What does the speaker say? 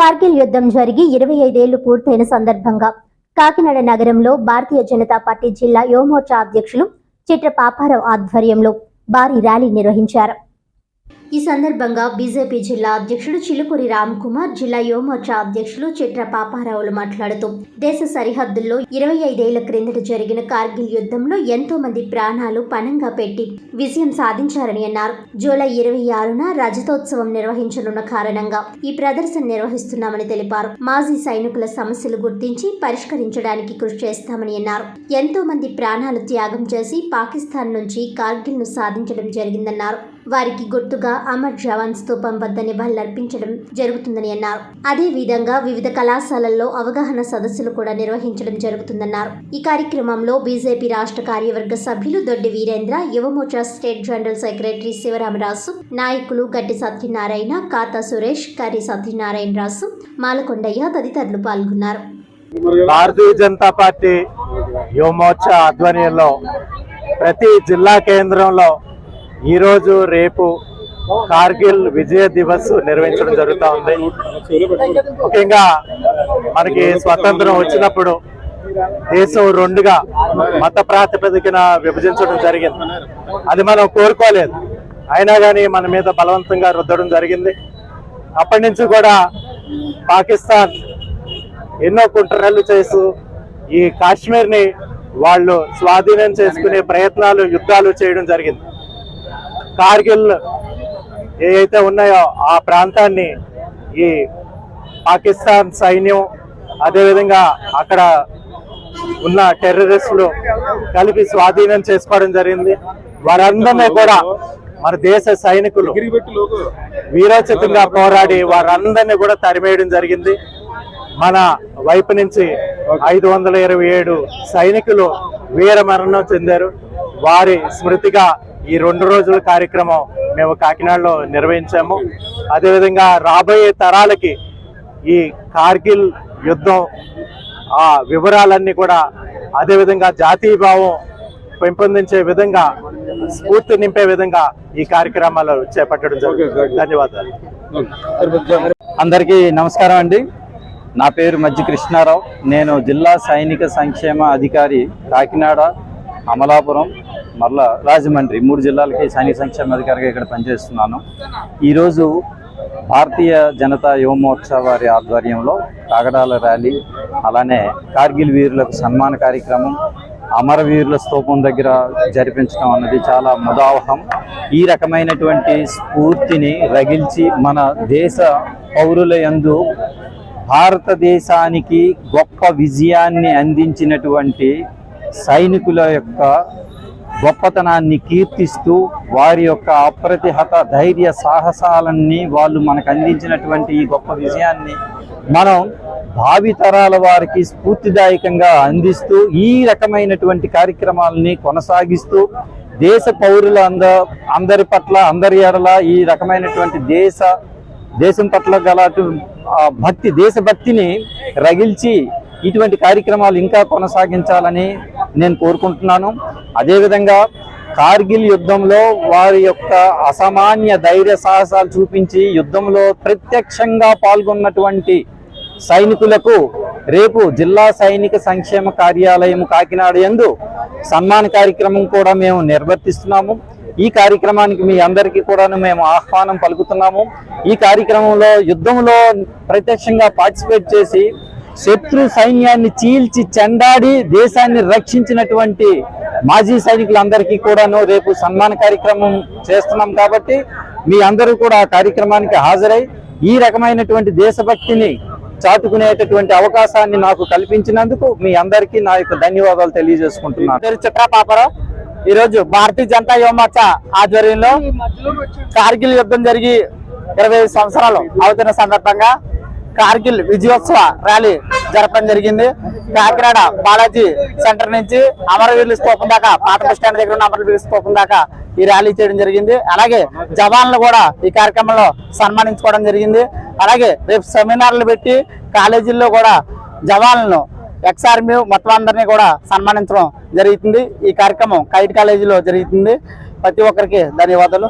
కార్గిల్ యుద్ధం జరిగి ఇరవై ఐదేళ్ళు పూర్తయిన సందర్భంగా కాకినాడ నగరంలో భారతీయ జనతా పార్టీ జిల్లా యువమోర్చా అధ్యక్షులు చిట్ర పాపారావు ఆధ్వర్యంలో భారీ ర్యాలీ నిర్వహించారు. ఈ సందర్భంగా బీజేపీ జిల్లా అధ్యక్షుడు చిలుకూరి రామ్ కుమార్ జిల్లా యువమోర్చా అధ్యక్షులు చిట్ర పాపారావులు మాట్లాడుతూ దేశ సరిహద్దుల్లో ఇరవై ఐదేళ్ళ క్రిందట జరిగిన కార్గిల్ యుద్ధంలో ఎంతో మంది ప్రాణాలు పణంగా పెట్టి విజయం సాధించారని అన్నారు. జూలై ఇరవై ఆరున రజతోత్సవం నిర్వహించనున్న కారణంగా ఈ ప్రదర్శన నిర్వహిస్తున్నామని తెలిపారు. మాజీ సైనికుల సమస్యలు గుర్తించి పరిష్కరించడానికి కృషి చేస్తామని అన్నారు. ఎంతో మంది ప్రాణాలు త్యాగం చేసి పాకిస్తాన్ నుంచి కార్గిల్ను సాధించడం జరిగిందన్నారు. వారికి గుర్తుగా అమర్ జవాన్ స్తూపం వద్ద నివాళులర్పించడం జరుగుతుందని అన్నారు. అదే విధంగా వివిధ కళాశాలల్లో అవగాహన సదస్సులు కూడా నిర్వహించడం జరుగుతుందన్నారు. ఈ కార్యక్రమంలో బీజేపీ రాష్ట్ర కార్యవర్గ సభ్యులు Doddi Veerendra Yuva Morcha state general secretary Sivaramaraju నాయకులు గట్టి సత్యనారాయణ కాతా సురేష్ కరి సత్యనారాయణ రాసు మాలకొండయ్య తదితరులు పాల్గొన్నారు. భారతీయ జనతా పార్టీ యువమోర్చా ఆధ్వర్యంలో ప్రతి జిల్లా కేంద్రంలో ఈరోజు రేపు కార్గిల్ విజయ దివస్ నిర్వహించడం జరుగుతూ ఉంది. ముఖ్యంగా మనకి స్వతంత్రం వచ్చినప్పుడు దేశం రెండుగా మత ప్రాతిపదికన విభజించడం జరిగింది. అది మనం కోరుకోలేదు. అయినా కానీ మన మీద బలవంతంగా రుద్దడం జరిగింది. అప్పటి నుంచి కూడా పాకిస్తాన్ ఎన్నో కుట్రలు చేస్తూ ఈ కాశ్మీర్ని వాళ్ళు స్వాధీనం చేసుకునే ప్రయత్నాలు యుద్ధాలు చేయడం జరిగింది. కార్గిల్ ఏవైతే ఉన్నాయో ఆ ప్రాంతాన్ని ఈ పాకిస్తాన్ సైన్యం అదేవిధంగా అక్కడ ఉన్న టెర్రరిస్టులు కలిపి స్వాధీనం చేసుకోవడం జరిగింది. వారందరినీ కూడా మన దేశ సైనికులు వీరోచితంగా పోరాడి వారందరినీ కూడా తరిమేయడం జరిగింది. మన వైపు నుంచి ఐదు వందల ఇరవై ఏడు సైనికులు వీర మరణం చెందారు. వారి స్మృతిగా ఈ రెండు రోజుల కార్యక్రమం మేము కాకినాడలో నిర్వహించాము. అదేవిధంగా రాబోయే తరాలకి ఈ కార్గిల్ యుద్ధం ఆ వివరాలన్నీ కూడా అదేవిధంగా జాతీయ భావం పెంపొందించే విధంగా స్ఫూర్తి నింపే విధంగా ఈ కార్యక్రమాలు చేపట్టడం జరుగుతుంది ధన్యవాదాలు. అందరికీ నమస్కారం అండి. నా పేరు మజ్జి కృష్ణారావు. నేను జిల్లా సైనిక సంక్షేమ అధికారి కాకినాడ అమలాపురం. మరలా రాజమండ్రి మూడు జిల్లాలకి సైనిక సంక్షేమ అధికారిగా ఇక్కడ పనిచేస్తున్నాను. ఈరోజు భారతీయ జనతా యువమోర్చా వారి ఆధ్వర్యంలో కాగడాల ర్యాలీ అలానే కార్గిల్ వీరులకు సన్మాన కార్యక్రమం అమరవీరుల స్తూపం దగ్గర జరిపించడం అన్నది చాలా ముదావహం. ఈ రకమైనటువంటి స్ఫూర్తిని రగిల్చి మన దేశ పౌరుల యందు భారతదేశానికి గొప్ప విజయాన్ని అందించినటువంటి సైనికుల యొక్క గొప్పతనాన్ని కీర్తిస్తూ వారి యొక్క అప్రతిహత ధైర్య సాహసాలన్నీ వాళ్ళు మనకు అందించినటువంటి ఈ గొప్ప విజయాన్ని మనం భావితరాల వారికి స్ఫూర్తిదాయకంగా అందిస్తూ ఈ రకమైనటువంటి కార్యక్రమాలని కొనసాగిస్తూ దేశ పౌరుల అంద అందరి పట్ల అందరి ఎడల ఈ రకమైనటువంటి దేశ దేశం పట్ల గల భక్తి దేశభక్తిని రగిల్చి ఇటువంటి కార్యక్రమాలు ఇంకా కొనసాగించాలని నేను కోరుకుంటున్నాను. అదేవిధంగా కార్గిల్ యుద్ధంలో వారి యొక్క అసామాన్య ధైర్య సాహసాలు చూపించి యుద్ధంలో ప్రత్యక్షంగా పాల్గొన్నటువంటి సైనికులకు రేపు జిల్లా సైనిక సంక్షేమ కార్యాలయం కాకినాడ యందు సన్మాన కార్యక్రమం కూడా మేము నిర్వర్తిస్తున్నాము. ఈ కార్యక్రమానికి మీ అందరికీ కూడాను మేము ఆహ్వానం పలుకుతున్నాము. ఈ కార్యక్రమంలో యుద్ధంలో ప్రత్యక్షంగా పార్టిసిపేట్ చేసి శత్రు సైన్యాన్ని చీల్చి చెండాడి దేశాన్ని రక్షించినటువంటి మాజీ సైనికులందరికీ కూడాను రేపు సన్మాన కార్యక్రమం చేస్తున్నాం కాబట్టి మీ అందరూ కూడా ఆ కార్యక్రమానికి హాజరై ఈ రకమైనటువంటి దేశభక్తిని చాటుకునేటటువంటి అవకాశాన్ని నాకు కల్పించినందుకు మీ అందరికీ నా యొక్క ధన్యవాదాలు తెలియజేసుకుంటున్నాను. పేరు పాపరావు? ఈ రోజు భారతీయ జనతా యువమోర్చా ఆధ్వర్యంలో కార్గిల్ యుద్ధం జరిగి ఇరవై ఐదు సంవత్సరాలు అవుతున్న సందర్భంగా కార్గిల్ విజయోత్సవ ర్యాలీ జరపడం జరిగింది. కాకినాడ బాలాజీ సెంటర్ నుంచి అమరవీరుల స్తూపం దాకా పాత బస్ స్టాండ్ దగ్గర ఉన్న అమరవీరుల స్తూపం దాకా ఈ ర్యాలీ చేయడం జరిగింది. అలాగే జవాన్లు కూడా ఈ కార్యక్రమంలో సన్మానించుకోవడం జరిగింది. అలాగే రేపు సెమినార్లు పెట్టి కాలేజీల్లో కూడా జవాన్లను ఎక్స్ ఆర్మీ మొత్తం అందరినీ కూడా సన్మానించడం జరుగుతుంది. ఈ కార్యక్రమం కైట్ కాలేజీలో జరుగుతుంది. ప్రతి ఒక్కరికి ధన్యవాదాలు.